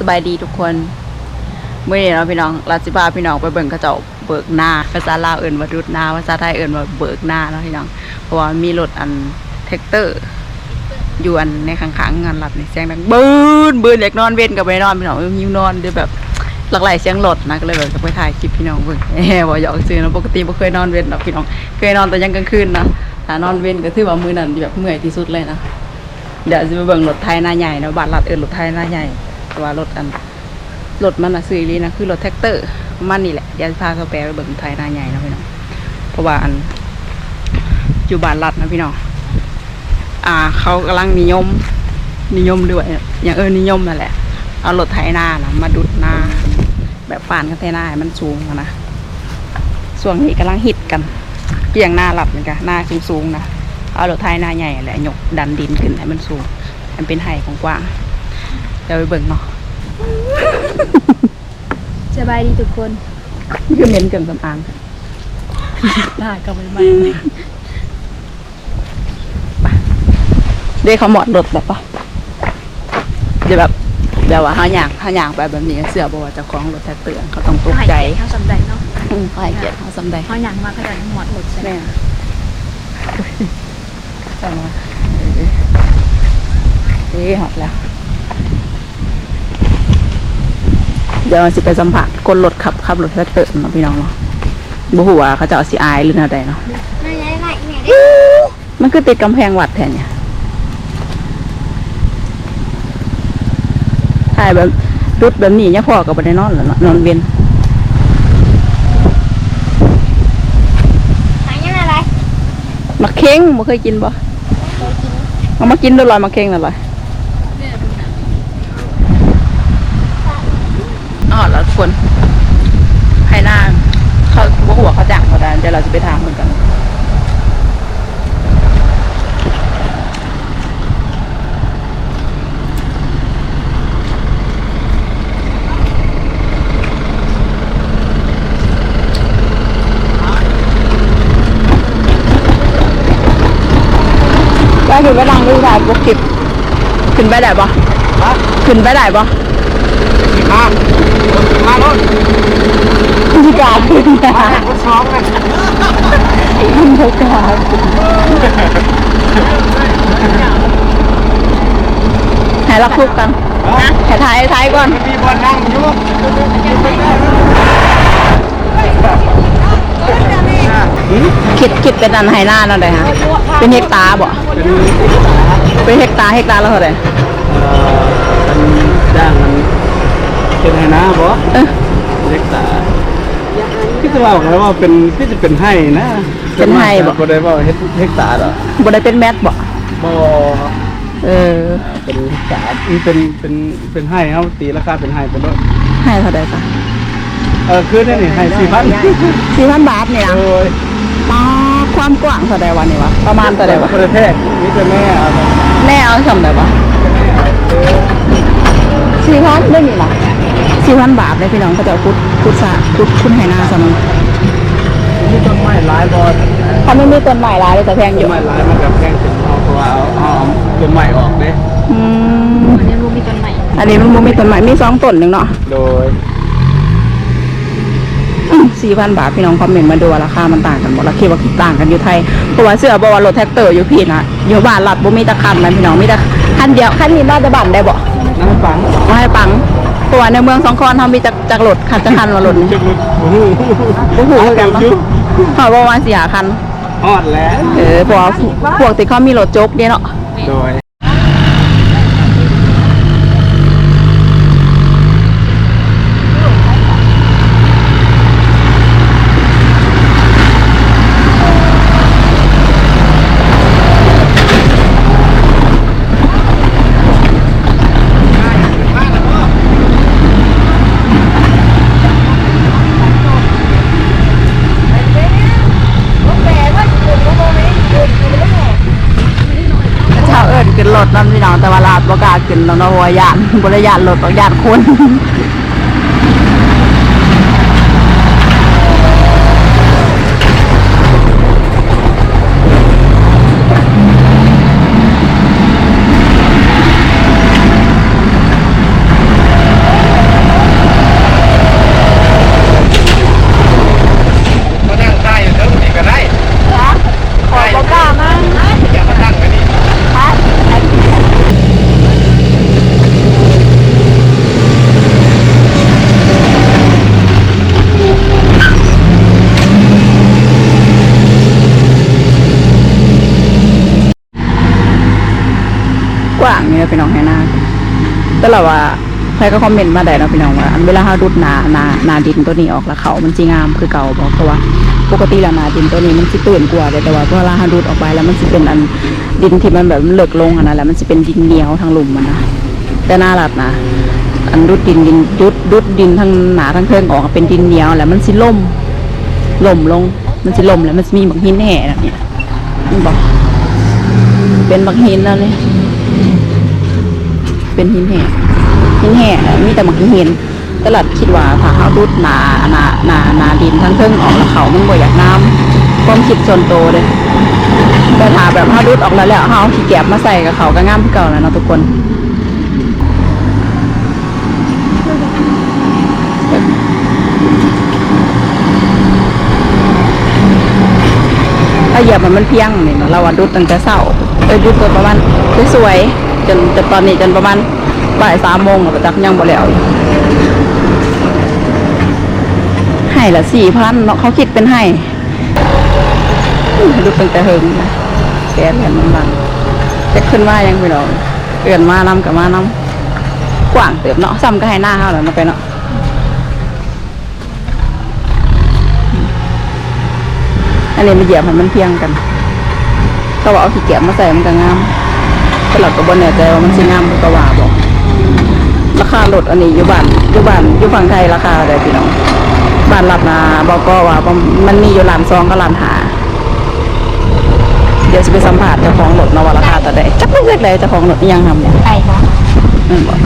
สบายดีทุกคนเมื่อนี้เราพี่น้องเราสิพาพี่น้องไปเบิ่งเขาเจ้าเบิกหน้าภาษาลาวเอิ่นว่าดุดหน้าภาษาไทยเอิ่นว่าเบิกหน้าเนาะพี่น้องเพราะว่ามีรถอันแท็กเตอร์อยู่อันในข้างๆงานหลับนี่เสียงดังบืนบืนอยากนอนเว้นกับไปนอนพี่น้องเออหิวนอนด้วยแบบหลากหลายเสียงรถนะก็เลยแบบจะไปถ่ายคลิปพี่น้องเบิ่งแหมบ่หยอกซื้อนะปกติบ่เคยนอนเว้นหรอกพี่น้องเคยนอนแต่ยังกลางคืนนะถ้านอนเว้นก็ถือว่ามือนั้นแบบเมื่อยที่สุดเลยนะเดี๋ยวจะไปเบิ่งรถไทยหน้าใหญ่เนาะบ้านรัดเอินรถไทยหน้าใหญ่ แต่ว่ารถอันรถมันอะซื้ออีหลีนะคือรถแท็กเตอร์มันนี่แหละยวจะพาเขาแปลไปเบิ่งไทยนาใหญ่นะพี่น้องเพราะว่าอันอยู่บ้านรัดนะพี่น้องอ่า เขากำลังนิยม นิยมด้วยอย่างเออนิยมนั่นแหละ เอารถไถนานะมาดุดนาแบบป่านกันไถนาให้มันสูงอะนะส่วนนี้กำลังฮิตกันเกี่ยงหน้าหลับเหมือนกันหน้าสูงๆนะเอารถไถนาใหญ่แหละยกดันดินขึ้นให้มันสูงมันเป็นไห่กว้างๆ ดี๋ยวไปเบิ่งเนาะสบายดีทุกคนนี่คือเน้นเกินสำอางได้ก็ไม่ไม่เด้เขาหมอดรถแบบปะเดี๋ยวแบบเดี๋ยวว่าเขาอยากเขาอยากไปแบบนี้เสือบอกว่าเจะคล้าของรถแท็กเตอร์เขาต้องตกใจเขาสำใจเนาะอืมเขาให้เกียรติเขาสำใดเขาอยากมาเขาจะหมดหมดใช่ไหมแม่ใช่ไหมเอ๊ะหอดแล้ว เดี๋ยวสิไปสัมผัสคนรถขับขับรถแท็กเตอร์เนาะพี่น้องเนาะบ่หัวาเขาจะเอาสีอายหรืออะไรเนาะไม่ได้ไม่ไม่ได้มันคือติดกำแพงวัดแทนเนี่ยถ่ายแบบรุดแบบนี้เนี่ยพ่อกับบันไดนอนแล้วเนาะนอนเวียนทางยังอะไรมาเค้งบ่เคยกินบ่เอามากินดูลอยมาเค้งนั่นเลย อ๋อแล้วทุกคนให้หน้าเขาบ่หัวเขาจ้างเขาได้เดี๋ยวเราจะไปถามเหมือนกันไปขึ้นไปนั่งดูถ่ายพวกคลิปขึ้นไปได้ปะขึ้นไปได้ปะมา มาโน่นมีกล้าขึ้นนะรถซ้อมกันขึ้นไม่กล้าให้เราคุกกันให้ถ่ายให้ถ่ายก่อนมีบอลนั่งอยู่คิดคิดเป็นอันไฮหน้านั่นเลยฮะเป็นเฮกตาร์บ่เป็นเป็นเฮกตาร์เฮกตาร์แล้วเท่าไหร่เอ่อเป็นจ้างมัน เป็นไงนะบอเออเล็กตาพี่จะว่าบอกแล้วว่าเป็นพี่จะเป็นให้นะเป็นให้บ่บ่ได้ว่าเฮ็ดเฮกตาร์หรอบ่ได้เป็นแมทบ่บ่เออเป็นเฮกตาร์มันเป็นเป็นเป็นให้เฮาตีราคาเป็นให้เป็นรถให้เท่าไหร่คะเออคือได้นี่ให้4,000สี่พันบาทเนี่ยนะโอ้ยปาความกว้างเท่าไหร่วะนี่วะประมาณเท่าไหร่วะประเทศนี่จะแม่เอาไปแน่เอาสำได้ปะสี่พันได้มีหรอ สี่พันบาทเลยพี่น้องเขาจะเอาพุดพุดสาพุดคุณไหนาสำนึกมีต้นไม้หลายบอลเขาไม่มีต้นไม้หลายเลยแต่แพงอต้นยู่ไม้หลายมันกับแพงถึงเอาเพราะว่าเอาเอาเอาต้นไม้ออกเด้อืมวันนี้รู้มีต้นใหม่อันนี้มันบ่มีต้นไม้มีสองต้นหนึ่งเนาะโดยสี่พันบาทพี่น้องคอมเมนต์มาดูว่าราคามันต่างกันหมดแล้วคิดว่าต่างกันอยู่ไทยเพราะว่าเสื้อบอกว่ารถแท็กเตอร์อยู่พี่นะอยู่บ้านรัดบ่มีแตะคันนะพี่น้องมีแต่คันเดียวคันนี้น่าจะบันได้บ่น้ำฟังมาให้ปัง เพราะว่าในเมืองสองคอนทำมีจักจักรถคันจะคันว่ารถนี่จุกโอ้โหโอ้โหเต็มยุเขาบอกว่าสี่หาคันฮอดแล้วเออเพราะว่าพวกที่เขามีรถโจ๊กเนี่ยเนาะ โดย เช้าเอิญขึ้ นั่นพี่น้องแต่ว่าลาดประกล้าขึ้นแล้วเนาะเพราะว่ายานบริยานรถต้องยานคน เด้อพี่น้องให้หน้าแต่ละว่าใครก็คอมเมนต์มาได้เนาะพี่น้องว่าอันเวลาเฮาดุดหนาหนานาดินตัวนี้ออกแล้วเขามันสิงามคือเก่าบ่เพราะว่าปกติแล้วนาดินตัวนี้มันสิตื่นกว่าเด้แต่ว่าเวลาเฮาดุดออกไปแล้วมันสิเป็นอันดินที่มันแบบมันเลิกลงอันนั้นแหละมันสิเป็นดินเหนียวทางหลุมมันนะแต่หน้ารัดนะอันดุดดินดินดุดดุดดินทั้งหนาทั้งเทิงออกเป็นดินเหนียวแล้วมันสิล่มล่มลง มันสิล่มแล้วมันสิมีบางหินแห่นะเนี่ยมันบอกเป็นบางหินแล้วนี่ เป็นหินแห่หินแห่มีแต่บางหินตลาดคิดว่าถ้าเขาดูดนานานานาดินทั้งเครื่งออกแล้วเขามันบ่อยากน้ำความคิดส่วนโตเลยแต่ถ้าแบบเขาดูดออกแล้วแล้วเขาขี้แกบมาใส่กับเขาก็งามเก่าแล้วเนาะทุกคนถ้าเหยียบมันมันเพียงนี่เนาะเราว่าดูดตั้งแต่เช้าเอ้ยดูดตัวประมาณสวยๆ จนจนตอนนี้จนประมาณบ่ายสามโมงแล้วก็จักยังบ่แล้วให้ละสี่พันเนาะเขาคิดเป็นให้ดูดตั้งแต่เฮิงแกนเห็นมันบังจะขึ้นมายังไปดอกเอื่อนมานำกับมานำกว้างเติบเนาะซ้ำก็ให้หน้าเฮาแล้วเนาไปเนาะอันนี้มันเหยียบมันเพียงกัน ก็ว่าเอาขี้เกียจมาใส่มันก็งาม ต่เราก็บ่แน่ใจว่ามันสิงามก็ว่าบอกราคารถอันนี้อยู่บ้านอยู่บ้านอยู่ฝั่งไทยราคาอะไรพี่น้องบ้านรับนาบอกก็ว่ามันมีอยู่ล้านซองก็ล้านหา เดี๋ยวจะไปสัมผัสเจ้าของรถเนาะว่าราคาต่อใดจักไม่เรียกเลยเจ้าของรถอิหยังทำเนี่ยไก่ปะอืมบอก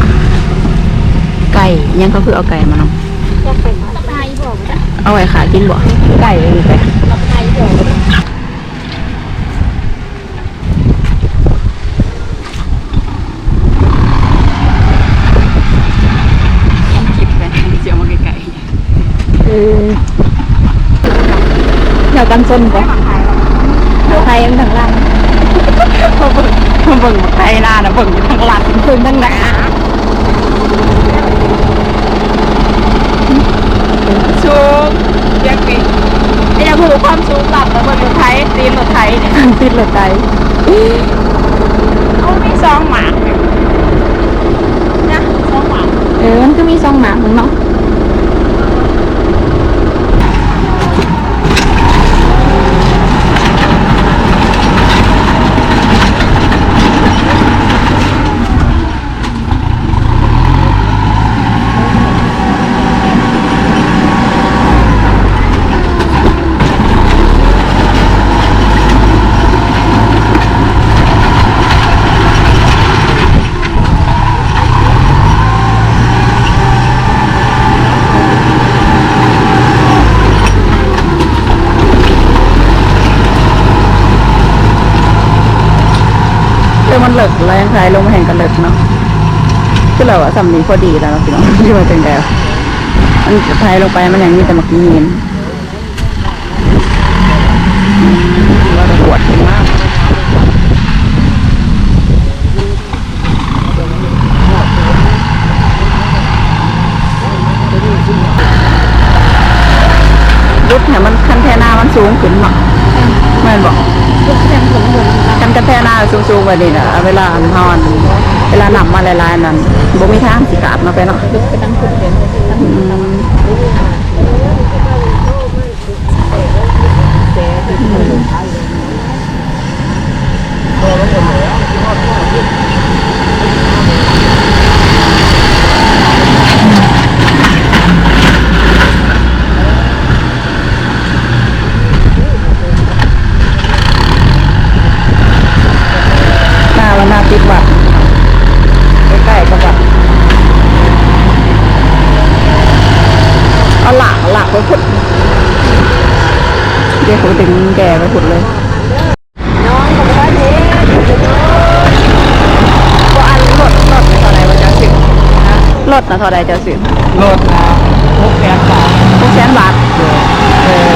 ไก่อิหยังก็คือเอาไก่มาเนาะอยากเป็นตับไก่บอกจ้ะเอาไว้ขากินบ่ไก่เลยไก่ ตับไก่บอก คลิปกันเสียวมาไกลๆ เออ เดี๋ยวกันส้นปะเดี๋ยวไข่มันถึงล่างพอเบิ่งพอเบิ่งไทยหน้านะเบิ่งอยู่ข้างหลังถึงทั้งหนาสูงเรียกปีไอ้ยังพูดความสูงต่ำแต่เบิ่งรถไทยตีนรถไทยเนี่ยตีนรถไทยเขามีซองหมากนะซองหมากเออมันก็มีซองหมาของเนาะ ลิกแรงไทยลงมาแห่งกันเลิกเนาะคือเราอะสำนีพอดีแล้วเนาะพี่น้องที่มาจังแดวอันไทยลงไปมันยังมีแต่มักมีนว่าจะปวดมากรุดเนี่ยมันคันแทนามันสูงขึ้นเนาะแม่นบอก กันกระแทหน้าสูงๆแบบนี้นะเวลาอันฮอนเวลาหนับมาหลายๆนั้นบ่มีทางสิกาดมาไปเนาะเออมหน้าวันหน้าติดวัดใกล้ๆกับวัด เอาหลังหลัง ไปขุดเดี๋ยวเขาดึงแกไปขุดเลยน้องบอกว่าเด็กว่าอันรถรถนะเท่าไรว่าจะสิบรถนะเท่าไรจะสิบรถนะหกแสนบาทหกแสนบาทเออ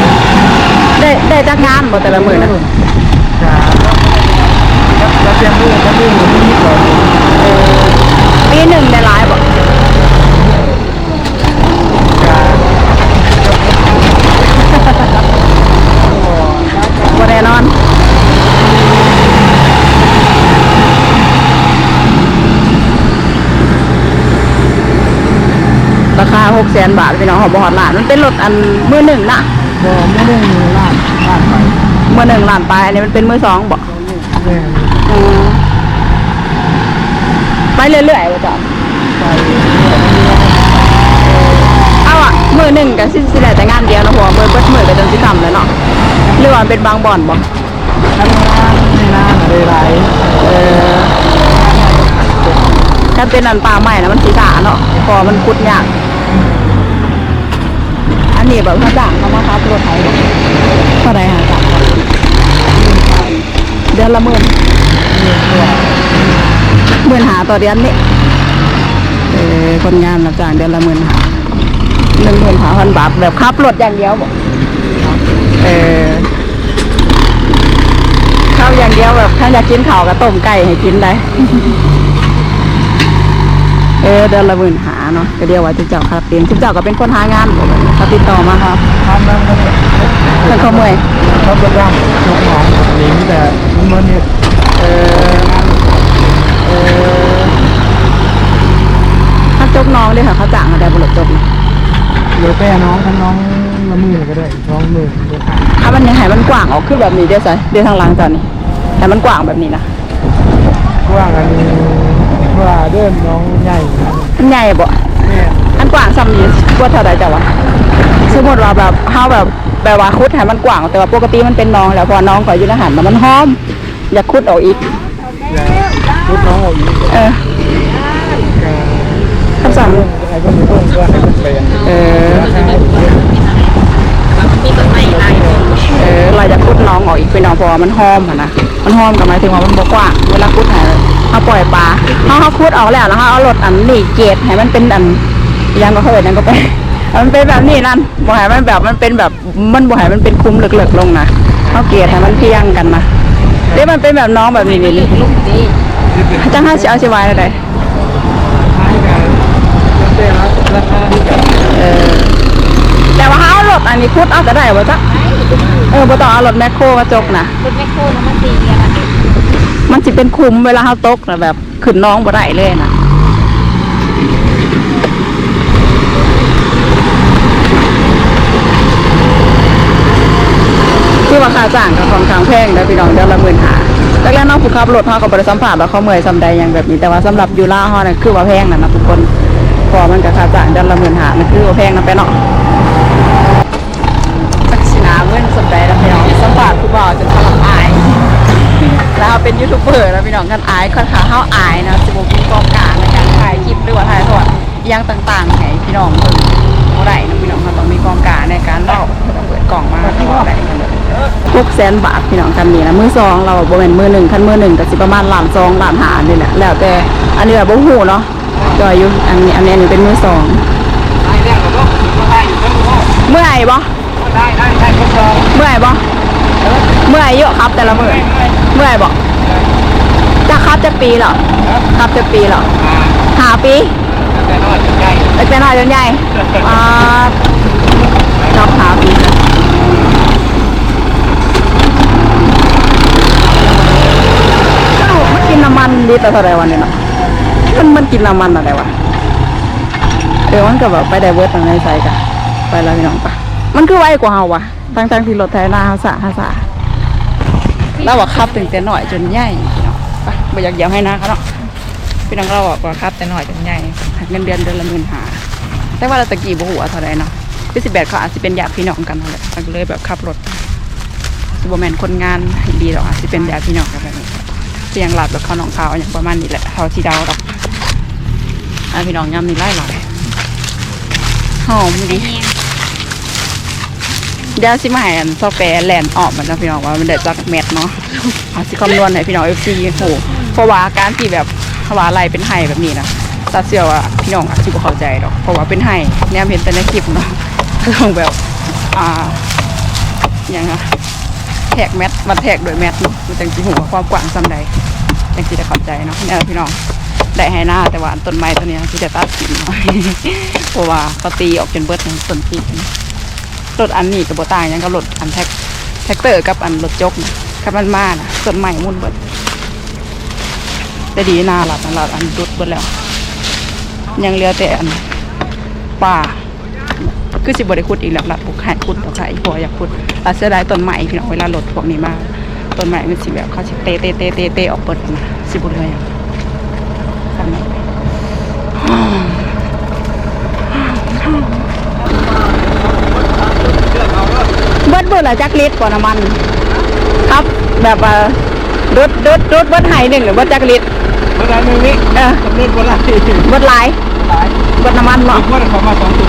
ได้ได้จากงานบ่แต่ละมือนะจ้าแล้วเตรียมมือจะมือหนูที่นี่ก่อนปีหนึ่งได้หลายบ่ จ้า บ่แน่นอน หก แสนบาทพี่น้องหอบหอดล้านมันเป็นรถอันมือหนึ่งนะบ่ไม่ได้มีลาดลาดไปมือหนึ่งล้านไปอันนี้มันเป็นมือสองบอกแม่ไปเรื่อยๆว่าจ้ะไปเอาอะมือหนึ่งกับสิสิได้แต่งานเดียวนะเพราะว่ามือเบิดมือก็จนสิทำเลยเนาะหรือว่าเป็นบางบ่อนบอกทำงานในร้านอะไรหลายเออถ้าเป็นอันปลาใหม่นะมันสีสาเนาะเพอมันคุดยากอั นนี้แบบเขาจ้างเขามาครับรถไถบอกเท่าไรหาจ้างเดือนละหมื่นหมื่นหาต่อเดือนนี่เออคนงานรับจ้างเดือนละหมื่นหาหนึ่งหมื่นหาพันบาทแบบขับรถอย่างเดียวบอกเออข้าวอย่างเดียวแบบถ้าอยากกินข้าวก็ต้มไก่ให้กินได้ เออเดือนละหมื่นหา เนาะก็เดียวว่าจุเจ้าครับเองจุเจ้าก็เป็นคนหางานกแบบนี้เขาติดต่อมาครับทำแล้วเพิ่นขาเมื่อยเขาเป็นร่างชุกหองนี้แต่มันมันเนี่ยเออเออถ้าจกน้องด้วยค่ะเขาจ้างมาได้บรจกเนาะเลือแต่น้องทั้งน้องละมือก็ได้น้องมือเอดถ้ามันยังให้มันกว้างออกขึ้นแบบนี้เดี๋ยวใส่เดี๋ยวทางหลังจอนนี่แต่มันกว้างแบบนี้นะกว่ากัน ว่าเดินน้องใหญ่มันใหญ่บ่แม่อันกว้างซ้ำนี้กว่าเท่าใดจ้ะวะสมมติว่าแบบเฮาแบบแบบว่าคุดให้มันกว้าง แต่ว่าปกติมันเป็นน้องแล้วพอน้องข่อยอยู่ในหันแล้วมันหอม อยากคุดออกอีกพูดน้องออกอีกเออคำสั่งไอ้คนนี้เพิ่มก็ให้เป็นเป็นเออเออเราจะคุดน้องออกอีกเป็นน้องเพราะว่ามันหอมอะนะมันหอมกับหมายถึงว่ามันบ่กว้างเวลาคุดให้ เขาปล่อยปลาเขาเขาคุดออกแล้วแล้วเขาเอารถอันนี่เกตให้มันเป็นอันยังก็เข้าไปนั่นก็ไปมันเป็นแบบนี้นั่นบ่ให้มันแบบมันเป็นแบบมันบ่ให้มันเป็นคุ้มเหลือกๆลงนะเขาเกลียดให้มันเพียงกันนะเดี๋ยวมันเป็นแบบน้องแบบนี้นี่นี่จังห้าสิเอาสิวายอะไรท้ายกันแล้วแต่ราคาที่กันเออแต่ว่าเขาเอารถอันนี้คุดเอาก็ได้บ่จ๊ะเออบ่ต้อเอารถแมคโครกระจกนะรถแมคโครนะมันตีเกีย มันมันสิเป็นคุ้มเวลาเขาตกนะแบบขึ้นน้องบ่ได้เลยนะที่ว่าค่าจ้างกับของทางแพงได้พี่น้องเดือนละหมื่นหาแต่แล้วน้องผู้ขับรถเขาก็บริสัมผัสแล้วเขาเมื่อยสำใดอย่างแบบนี้แต่ว่าสำหรับยูร่าเขาเนี่ยคือว่าแพงนะนะทุกคนพอมันกับค่าจ้างเดือนละหมื่นหานั่นคือว่าแพงนะไปเนาะสักสินาเงินสำใดแล้วพี่น้องสัมผัสผู้บ่าวจนทะลักอาย แล้ว เป็นยูทูบเบอร์แล้วพี่น้องกันอายค่อนข้างเฮาอายนะสิบ่มีกองกลางในการถ่ายคลิปหรือว่าถ่ายทอดอหยังต่างๆให้พี่น้องเบิ่งบ่ได้นะพี่น้องเขาต้องมีกองกลางในการเล่าเปิดกล่องมาที่ว่าได้หกแสนบาทพี่น้องกันนี่นะมือสองเราบ่แม่นมือหนึ่งคันมือหนึ่งก็สิประมาณล้านสองล้านหานี่แหละแล้วแต่อันนี้แบบบ่ฮู้เนาะจอยอยู่อันนี้อันนี้อันนี้เป็นมือสองได้แรกเราก็ได้อยู่ทั้งหมดเมื่อยบ่ได้ได้ได้ทดลองเมื่อยบ่เมื่อยเยอะครับแต่ละมือเมื่อยบ่จะครับ จะปีเหรอครับจะปีเหรออ่าหาปีแต่น้อยใหญ่เล็กแต่น้อยจนใหญ่อ่าชอบหาปีนะเอ้ามันกินน้ำมันดีแต่เท่าไรวันนี้เนาะมันมันกินน้ำมันอะไรวะเดี๋ยวมันก็แบบไปไดเวิร์ตทางในใส่กันไปแล้วพี่น้องปะมันคือไวกว่าเฮาวะทั้งทั้งๆที่รถไถนาเฮาสะเฮาสะเราว่าขับถึงแต่น้อยจนใหญ่ พี่น้องไปบ่อยากเยียบให้นะเขาเนาะพี่น้องเราบอกว่าครับ แต่หน่อยจังใหญ่เงินเดือนเดือนละหมื่นหาแต่ว่าเราตะกี้บ่หัวเท่าไรเนาะพี่สิบแปดเขาอาจจะเป็นญาติพี่น้องกันนั่นแหละมันก็เลยแบบขับรถสิบแมนคนงานดีหรอกอาจจะเป็นญาติพี่น้องกันแบบนี้เสียงหลับแล้วเขาน้องขาวอย่างประมาณนี้แหละเขาที่ดาวดอกอะพี่น้องย่ำนี่ไล่หลายหอมดี เดี๋ยวสิมาให้อันซอฟแวร์แลนด์ออกมันนะพี่น้องว่ามันเด็ดจากแมทเนาะเอาสิคำนวณให้พี่น้องเอฟซีโหเพราะว่าการที่แบบว่าอะไรเป็นไห้แบบนี้นะตาเสียวอะพี่น้องอาจจะเข้าใจดอกเพราะว่าเป็นไห้เนี่ยเห็นแต่ในคลิปเนาะต้องแบบอ่าอย่างนะแท็กแมทมาแท็กโดยแมทเนาะมันจังสิหัวความกว้างซ้ำใดจังสิได้เข้าใจเนาะเนี่ยพี่น้องได้ให้หน้าแต่ว่าอันต้นไม้ตัวเนี้ยที่จะตัดทิ้งเนาะเพราะว่าเขาตีออกจนเบิดทั้งต้นที่ รถอันนี้กับโบต่างยังกับรถอันแท็กแท็กเตอร์กับอันรถจกกับมันมานะต้นไม้มุ่นเบิดแต่ดีนาหลับหลับอันรุดเบิดแล้ว ยังเหลือแต่อันป่าคือสิบ่ได้ขุดอีกแล้วลัดปลูกไข่ขุดต่อไข่พออยากขุดลัดเสียดายต้นไม้พี่น้องเวลารถพวกนี้มาต้นไม้มันสิแบบเขาสิเตะเตะเตะเตะเตะออกเปิดนะสิบ่เลยอะทำไม เบิดเบิดละจักลิตรกว่าน้ำมัน ครับแบบว่าดุดดุดดุดเบิดไห้หนึ่งหรือเบิดจักลิตรเมื่อไหร่นึงนี้เออสำเร็จวันละทีเบิดหลายหลายเบิดน้ำมันบาเนาะงคนเขามาสองตุก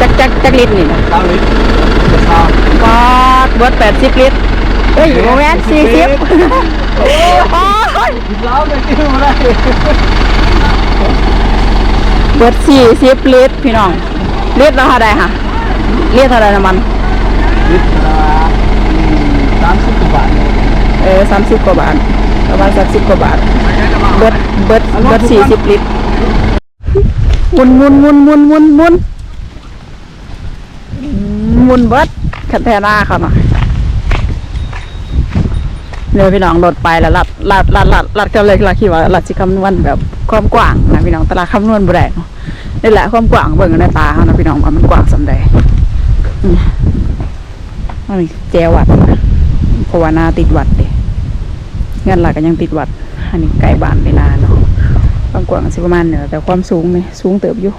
จักจักจักลิตรนี่นะเก้าลิตรจะเช้าบอดเบิดแปดสิบลิตรเฮ้ยโมแมนสี่สิบโอ้ยเราจะกินอะไรเบิดสี่สิบลิตรพี่น้องลิตรละเท่าใดค่ะลิตรเท่าใดน้ำมันิตรสามสิบกว่าบาทเออสามสิบกว่าบาทประมาณสักสิบกว่าบาท เบิดเบิดเบิดสี่สิบลิตรมุนมุนมุนมุนมุนมุนมุนเบิดคันแทน่าเขาหน่อยเนี่ยพี่น้องรถไปแล้วลัดลัดลัดลัดลัดกันเลยลัดคิดว่าลัดสิคำนวณแบบความกว้างนะพี่น้องต่ละคำนวณบ่ได้เนาะนี่แหละความกว้างเบิ่งในตาเขานะพี่น้องว่ามันกว้างสำใดอืมอันนี้ แจวัดนะเพราะว่าหนาติดวัดเด้งินหลักก็ยังติดวัด อันนี้ไกลบ้านเวลาเนาะความกว้างสิประมาณเนี่ยแต่ความสูงนี่สูงเติบอยู่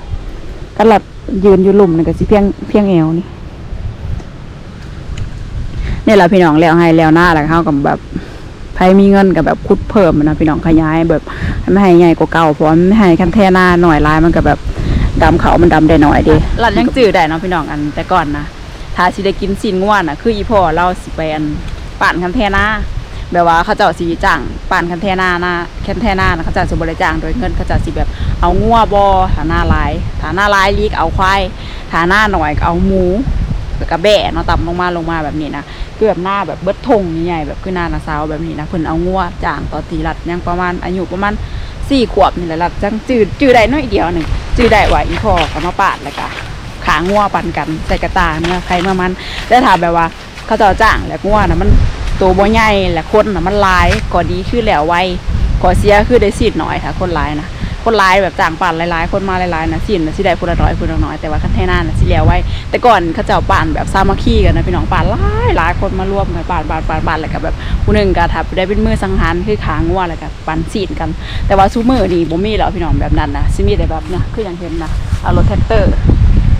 ก็หลัดยืนอยู่หลุมนี่ก็สิเพียงเพียงเอวนี่นี่แหละพี่น้องแล้วให้แล้วหน้าแล้วเขากับแบบใครมีเงินกับแบบคุดเพิ่มนะพี่น้องขยายแบบไม่ให้ใหญ่กว่าเก่าเพราะไม่ให้คันแท่หน้าหน่อยลายมันก็แบบดำเขามันดำได้หน่อยดีหลัดยังจืดได้เนาะพี่น้องอันแต่ก่อนนะ ถ้าสิได้กินสินง่วนอะ คืออีพ่อเราสิไปอันปั่นคันแท่หน้าแบบว่าเขาเจ้าสีจ้างปั่นคันเทนาหน้าแคนเทนานะเขาเจ้าสิบริจ้างโดยเงินเขาเจ้าสิแบบเอางัวบอฐาหน้าลายฐาหน้าลายลีกเอาควายฐาหน้าหน่อยเอาหมูแล้วก็แบะเนาะต่ำลงมาลงมาแบบนี้นะคือแบบหน้าแบบเบิดทงใหญ่แบบคือหน้านาสาวแบบนี้นะเพิ่นเอางัวจ้างต่อตีรัดยังประมาณอายุประมาณสี่ขวบนี่แหละรัดจังจืดจืดได้น้อยเดียวหนึ่งจืดได้ว่าอีพอก็มาปาดแล้วก็ ขางัวปั่นกันใส่กระตาเมื่อใครมื่อมันแต่ถามแบบว่าเขาเจ้าจ้างแล้วงัวนะมันตัวบ่ใหญ่และคนนะมันลายก็ดีขึ้นแล้วไวก็เสียคือได้สิทธิ์หน่อยถ้าคนลายนะคนลายแบบจ้างปั่นหลายๆ คนมาหลายๆนะสินนะสิได้คนละน้อยคนละน้อยแต่ว่าคันเทน่าน่ะสิแล้วไวแต่ก่อนเขาเจ้าปั่นแบบสามัคคีกันนะพี่น้องปั่นหลายหลายคนมารวมกันปั่นปั่นปั่นปั่นแล้วก็แบบผู้หนึ่งก็ทับได้เป็นมือสังหารคือขางัวแล้วก็ปั่นสินกัน แต่ว่าซูเมือนี่บ่มีแล้วพี่น้องแบบนั้นนะสิมีแต่แบบเนี่ยคืออย่างเห็นนะเอารถแท็กเตอร์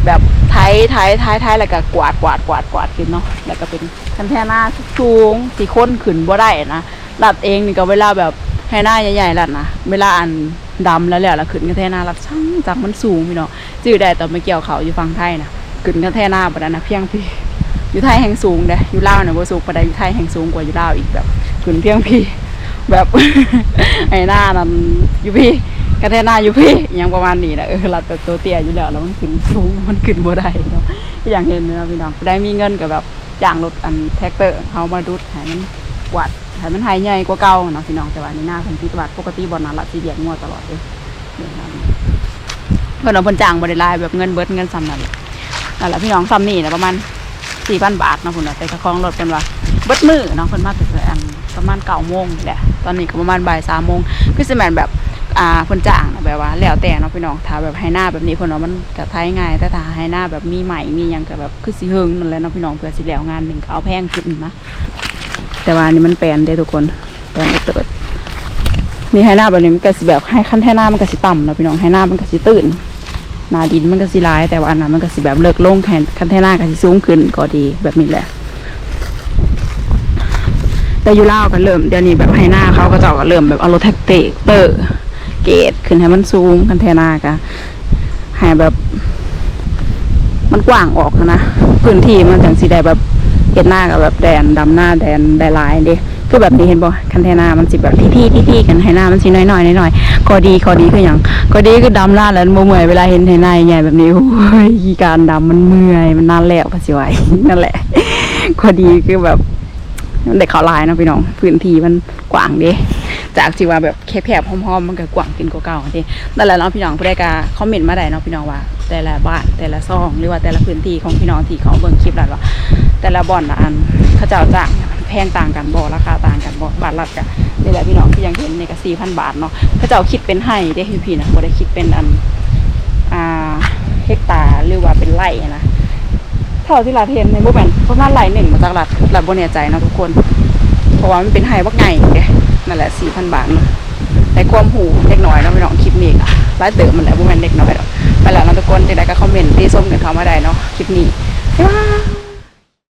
แบบไทยไทยไทยไทยแล้วก็กวาดกวาดกวาดกวาดขึ้นเนาะแล้วก็เป็นคันแท่หน้าสูงสี่คนขึ้นบ่ได้นะลัดเองนี่ก็เวลาแบบให้หน้าใหญ่ๆลัดนะเวลาอันดำแล้วแล้วแล้วขึ้นคันแท่หน้าลัดช่างจากมันสูงพี่เนาะจื้อได้ตอนไปเกี่ยวเขาอยู่ฝั่งไทยนะขึ้นคันแท่หน้าบ่ได้นะเพียงพี่อยู่ไทยแห่งสูงเด้อยู่ลาวเนี่ยบ่สูงปานใดอยู่ไทยแห่งสูงกว่าอยู่ลาวอีกแบบขึ้นเพียงพี่แบบให้หน้านั้นอยู่พี่ กระแทกหน้าอยู่พี่อยังประมาณนี้นะเออรัดแบบตัวเตี้ยอยู่แล้วแล้วมันขึ้นสูงมันขึ้นบ่ได้เนาะอย่างเห็นนะพี่น้องได้มีเงินกับแบบจ้างรถอันแท็กเตอร์เขามาดูดให้มันกวาดให้มันหายใหญ่กว่าเก่าเนาะพี่น้องแต่ว่านี่หน้าเพิ่นวัดปกติบ่นั้นละสิเลี้ยงงัวตลอดเลยเพิ่นเอาเพิ่นจ้างบ่ได้หลายแบบเงินเบิดเงินซ้ำนั่นแหละนั่นแหละพี่น้องซ้ำนี่นะประมาณ4,000บาทนะพุ่นะแต่กระคองรถเพิ่นว่าเบิดมือเนาะเพิ่นมาแต่อันประมาณ9โมงแหละตอนนี้ก็ประมาณบ่าย3โมงคือสิแมนแบบ อ่าเพิ่นจ้างนะแบบว่า แล้วแต่เนาะพี่น้องถ้าแบบให้หน้าแบบนี้เพิ่นว่ามันก็ทายง่ายแต่ถ้าให้หน้าแบบมีใหม่มีหยังก็แบบคือสิเฮิงนั่นแหละเนาะพี่น้องเพื่อสิแล้วงานหนึงก็เอาแพงขึ้นนะแต่ว่านี่มันแปลนเด้ทุกคนแปลนไอ้เติดนี่ให้หน้าแบบนี้มันก็สิแบบให้ขั้นให้หน้ามันก็สิต่ำเนาะพี่น้องให้หน้ามันก็สิตื่นหน้าดินมันก็สิร้าย แต่ว่าอันนั้นมันก็สิแบบเลิกลงแทนขั้นให้หน้าก็สิสูงขึ้นก็ดีแบบนี้แหละ แต่ยูเล่าก็เริ่มเดี๋ยวนี้แบบให้หน้าเขาก็จ้าก็เริ่มแบบเอารถแท็กเตอร์ เกตขึ้นให้มันสูงกันแทนากะให้แบบ มันกว้างออกนะพื้นที่มันจังสีได้แบบเห็นหน้ากับแบบแดนดำหน้าแดนได้ลายเด้คือแบบนี้เห็นบ่คันเทนามันสิแบบที่ที่ที่ที่กันให้หน้ามันสิน้อยๆน้อยๆข้อดีขอดีคืออย่างขอดีคือดำหน้าแล้วบ่เมื่อยเวลาเห็นให้หน้าใหญ่แบบนี้โอ้ยอีการดำมันเมื่อยมันนานแล้วภาษีไหวนั่นแหละขอดีคือแบบมันได้เขาลายเนาะพี่น้องพื้นที่มัน กว้างเด้จากที่ว่าแบบแคบๆหอมๆมันก็กว้างกินกว่าเก่าเด้นั่นแหละเนาะพี่น้องผู้ใดก็คอมเมนต์มาได้เนาะพี่น้องว่า แต่ละบ้านแต่ละซองหรือว่าแต่ละพื้นที่ของพี่น้องที่เขาเบิ่งคลิปแล้วว่าแต่ละบ่อนละอันเขาเจ้าจ้างแพงต่างกันบ่ราคาต่างกันบ่บาทละก็นี่แหละพี่น้องที่ยังเห็นในี่ก็4,000บาทเนาะเขาเจ้าคิดเป็นให้เด้พี่ๆนะบ่ได้คิดเป็นอันอ่าเฮกตาร์หรือว่าเป็นไร่นะเท่าที่รัดเห็นในโมแมนประมาณไร่หนึ่งมาจากรัดรัดบนเนียใจเนาะทุกคน ราะว่ามันเป็นไฮวักไงแกนั่นแหละสี่พันบาทเนาะในความหูเล็กน้อยเนาะพี่น้องคลิปนี้ก็ร้านเติมมันแหละโมแมนเล็กน้อยดอกไปแล้วเนาะทุกคนจะได้ก็คอมเมนต์ที่ส้มกันเขามาได้เนาะคลิปนี้บ๊ายบาย